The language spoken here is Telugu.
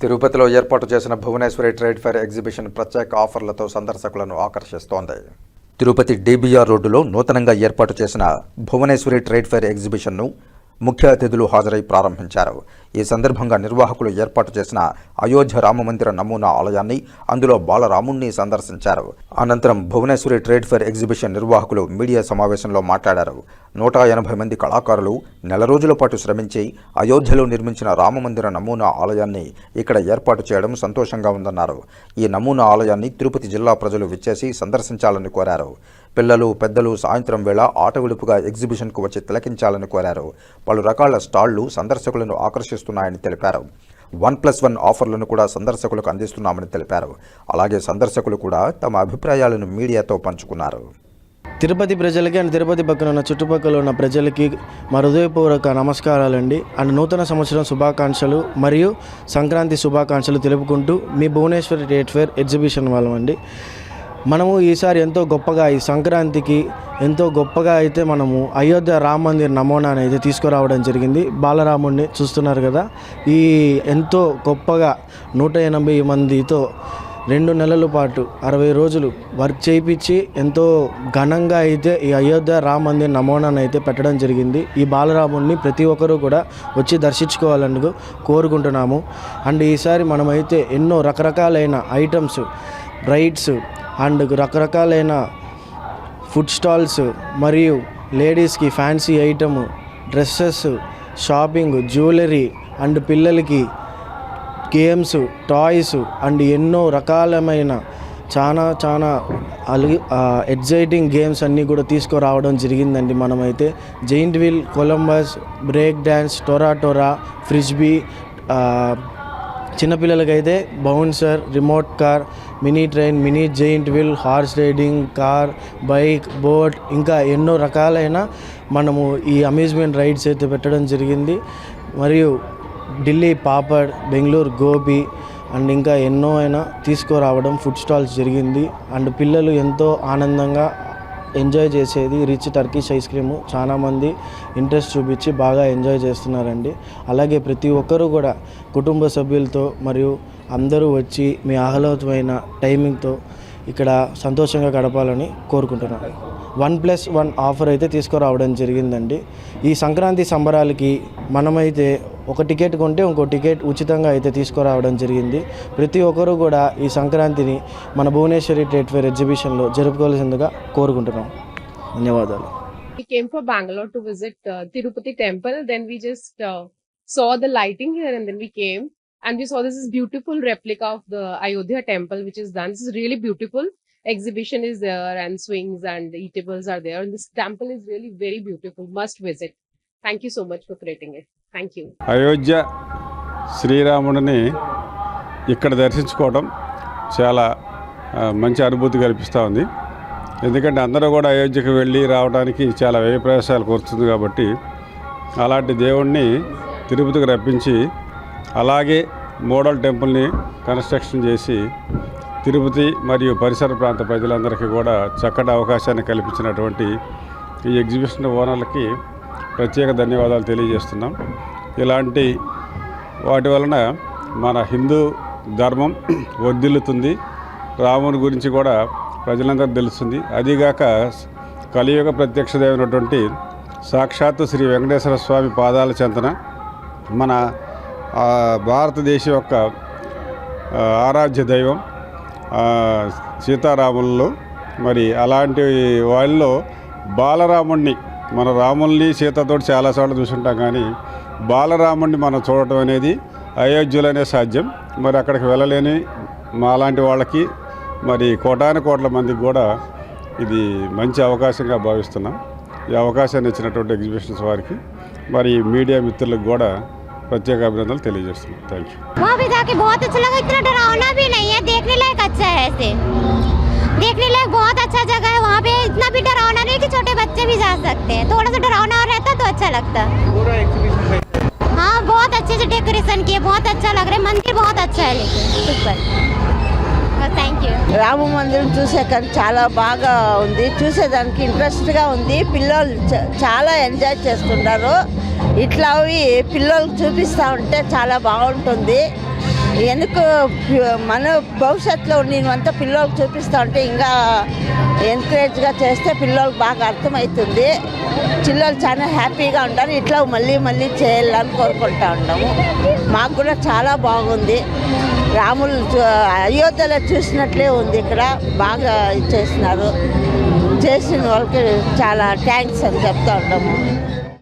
తిరుపతిలో ఏర్పాటు చేసిన భువనేశ్వరి ట్రేడ్ ఫెయిర్ ఎగ్జిబిషన్ ప్రత్యేక ఆఫర్లతో సందర్శకులను ఆకర్షిస్తోంది. తిరుపతి డీబీఆర్ రోడ్డులో నూతనంగా ఏర్పాటు చేసిన భువనేశ్వరి ట్రేడ్ ఫెయిర్ ఎగ్జిబిషన్ను ముఖ్య అతిథులు హాజరై ప్రారంభించారు. ఈ సందర్భంగా నిర్వాహకులు ఏర్పాటు చేసిన అయోధ్య రామమందిర నమూనా ఆలయాన్ని అందులో బాలరాముణ్ణి సందర్శించారు. అనంతరం భువనేశ్వరి ట్రేడ్ ఫెయిర్ ఎగ్జిబిషన్ నిర్వాహకులు మీడియా సమావేశంలో మాట్లాడారు. నూట ఎనభై మంది కళాకారులు నెల రోజుల పాటు శ్రమించి అయోధ్యలో నిర్మించిన రామమందిర నమూనా ఆలయాన్ని ఇక్కడ ఏర్పాటు చేయడం సంతోషంగా ఉందన్నారు. ఈ నమూనా ఆలయాన్ని తిరుపతి జిల్లా ప్రజలు విచ్చేసి సందర్శించాలని కోరారు. పిల్లలు పెద్దలు సాయంత్రం వేళ ఆట విడుపుగా ఎగ్జిబిషన్కు వచ్చి తిలకించాలని కోరారు. పలు రకాల స్టాళ్ళు సందర్శకులను ఆకర్షిస్తున్నాయని తెలిపారు. వన్ ప్లస్ వన్ ఆఫర్లను కూడా సందర్శకులకు అందిస్తున్నామని తెలిపారు. అలాగే సందర్శకులు కూడా తమ అభిప్రాయాలను మీడియాతో పంచుకున్నారు. తిరుపతి ప్రజలకి అండ్ తిరుపతి పక్కన ఉన్న చుట్టుపక్కల ఉన్న ప్రజలకి మా హృదయపూర్వక నమస్కారాలండి. అండ్ నూతన సంవత్సరం శుభాకాంక్షలు మరియు సంక్రాంతి శుభాకాంక్షలు తెలుపుకుంటూ మీ భువనేశ్వరి ట్రేడ్ ఫేర్ ఎగ్జిబిషన్ వాళ్ళమండి. మనము ఈసారి ఎంతో గొప్పగా ఈ సంక్రాంతికి ఎంతో గొప్పగా అయితే మనము అయోధ్య రామ మందిర్ నమూనాని అయితే తీసుకురావడం జరిగింది. బాలరాముడిని చూస్తున్నారు కదా. ఈ ఎంతో గొప్పగా నూట ఎనభై మందితో రెండు నెలల పాటు అరవై రోజులు వర్క్ చేయించి ఎంతో ఘనంగా అయితే ఈ అయోధ్య రామ మందిర్ నమూనాను అయితే పెట్టడం జరిగింది. ఈ బాలరాముడిని ప్రతి ఒక్కరూ కూడా వచ్చి దర్శించుకోవాలని కోరుకుంటున్నాము. అండ్ ఈసారి మనమైతే ఎన్నో రకరకాలైన ఐటమ్స్ రైడ్స్ అండ్ రకరకాలైన ఫుడ్ స్టాల్స్ మరియు లేడీస్కి fancy item dresses shopping jewellery and పిల్లలకి గేమ్స్ టాయ్స్ అండ్ ఎన్నో రకాలమైన చాలా చాలా అలి ఎగ్జైటింగ్ గేమ్స్ అన్నీ కూడా తీసుకురావడం జరిగిందండి మనమైతే. Giant wheel Columbus break dance టొరా టొరా frisbee చిన్నపిల్లలకైతే bouncer remote car mini train mini giant wheel horse riding car bike boat ఇంకా ఎన్నో రకాలైన మనము ఈ అమ్యూజ్మెంట్ రైడ్స్ అయితే పెట్టడం జరిగింది. మరియు ఢిల్లీ పాపడ్ బెంగళూరు గోబీ అండ్ ఇంకా ఎన్నో అయినా తీసుకురావడం ఫుడ్ స్టాల్స్ జరిగింది. అండ్ పిల్లలు ఎంతో ఆనందంగా ఎంజాయ్ చేసేది రిచ్ టర్కీష్ ఐస్ క్రీము. చాలామంది ఇంట్రెస్ట్ చూపించి బాగా ఎంజాయ్ చేస్తున్నారండి. అలాగే ప్రతి ఒక్కరూ కూడా కుటుంబ సభ్యులతో మరియు అందరూ వచ్చి మీ ఆహ్లాదమైన టైమింగ్తో ఇక్కడ సంతోషంగా గడపాలని కోరుకుంటున్నాను. వన్ ప్లస్ వన్ ఆఫర్ అయితే తీసుకురావడం జరిగిందండి. ఈ సంక్రాంతి సంబరాలకి మనమైతే ఒక టికెట్ కొంటే ఇంకో టికెట్ ఉచితంగా అయితే తీసుకురావడం జరిగింది ప్రతి ఒక్కరూ కూడా ఈ సంక్రాంతిని మన భువనేశ్వరి ట్రేడ్ ఫేర్ ఎగ్జిబిషన్లో జరుపుకోవాల్సిందిగా కోరుకుంటున్నాం ధన్యవాదాలు we came for Bangalore to visit uh, Tirupati temple. Then we just uh, saw the lighting here and then we came and we saw this is beautiful replica of the Ayodhya temple which is done. This is really beautiful. Exhibition is there and swings and eatables are there. And this temple is really very beautiful. Must visit. Thank you so much for creating it. Thank you Ayodhya శ్రీరాముడిని ఇక్కడ దర్శించుకోవడం చాలా మంచి అనుభూతి కల్పిస్తూ ఉంది. ఎందుకంటే అందరూ కూడా అయోధ్యకు వెళ్ళి రావడానికి చాలా వ్యయ ప్రయాసాలు కోరుతుంది కాబట్టి అలాంటి దేవుణ్ణి తిరుపతికి రప్పించి అలాగే మోడల్ టెంపుల్ని కన్స్ట్రక్షన్ చేసి తిరుపతి మరియు పరిసర ప్రాంత ప్రజలందరికీ కూడా చక్కటి అవకాశాన్ని కల్పించినటువంటి ఈ ఎగ్జిబిషన్ ఓనర్లకి ప్రత్యేక ధన్యవాదాలు తెలియజేస్తున్నాం. ఇలాంటి వాటి వలన మన హిందూ ధర్మం వర్ధిల్లుతుంది. రాముని గురించి కూడా ప్రజలందరూ తెలుస్తుంది. అదిగాక కలియుగ ప్రత్యక్షదైనటువంటి సాక్షాత్తు శ్రీ వెంకటేశ్వర స్వామి పాదాల చెంతన మన భారతదేశం యొక్క ఆరాధ్య దైవం సీతారాములలో మరి అలాంటి వాళ్ళలో బాలరాముణ్ణి మన రాముల్ని సీతతో చాలాసార్లు చూసుంటాం కానీ బాలరాముణ్ణి మనం చూడటం అనేది అయోధ్యలోనే సాధ్యం మరి అక్కడికి వెళ్ళలేని మాలాంటి వాళ్ళకి మరి కోటాను కోట్ల మందికి కూడా ఇది మంచి అవకాశంగా భావిస్తున్నాం ఈ అవకాశాన్ని ఇచ్చినటువంటి ఎగ్జిబిషన్స్ వారికి మరి మీడియా మిత్రులకు కూడా ప్రత్యేక అభినందనలు తెలియజేస్తున్నాం థ్యాంక్ యూ वहाँ पे जाके बहुत अच्छा लगा इतना डरावना भी नहीं है देखने लायक अच्छा है ऐसे देखने लायक बच्चे भी जा सकते हैं थोड़ा सा डरावना और रहता तो अच्छा लगता हाँ बहुत अच्छे से डेकोरेशन किए बहुत अच्छा लग रहा है मंदिर बहुत अच्छा है लेकिन सुपर थैंक यू రామ మందిరం చూసేకానికి చాలా బాగా ఉంది చూసేదానికి ఇంట్రెస్ట్గా ఉంది పిల్లలు చ- చాలా ఎంజాయ్ చేస్తున్నారు ఇట్లా అవి పిల్లలకు చూపిస్తూ ఉంటే చాలా బాగుంటుంది ఎందుకు మన భవిష్యత్తులో నేనంతా పిల్లలకు చూపిస్తూ ఉంటే ఇంకా ఎంకరేజ్గా చేస్తే పిల్లలకు బాగా అర్థమవుతుంది. పిల్లలు చాలా హ్యాపీగా ఉంటారు. ఇట్లా మళ్ళీ మళ్ళీ చేయాలని కోరుకుంటా ఉన్నాము. మాకు కూడా చాలా బాగుంది. రాములు చూ- అయోధ్యలో చూసినట్లే ఉంది ఇక్కడ. బాగా చేసినారు చేసిన వాళ్ళకి చాలా థ్యాంక్స్ అని చెప్తా ఉన్నాము.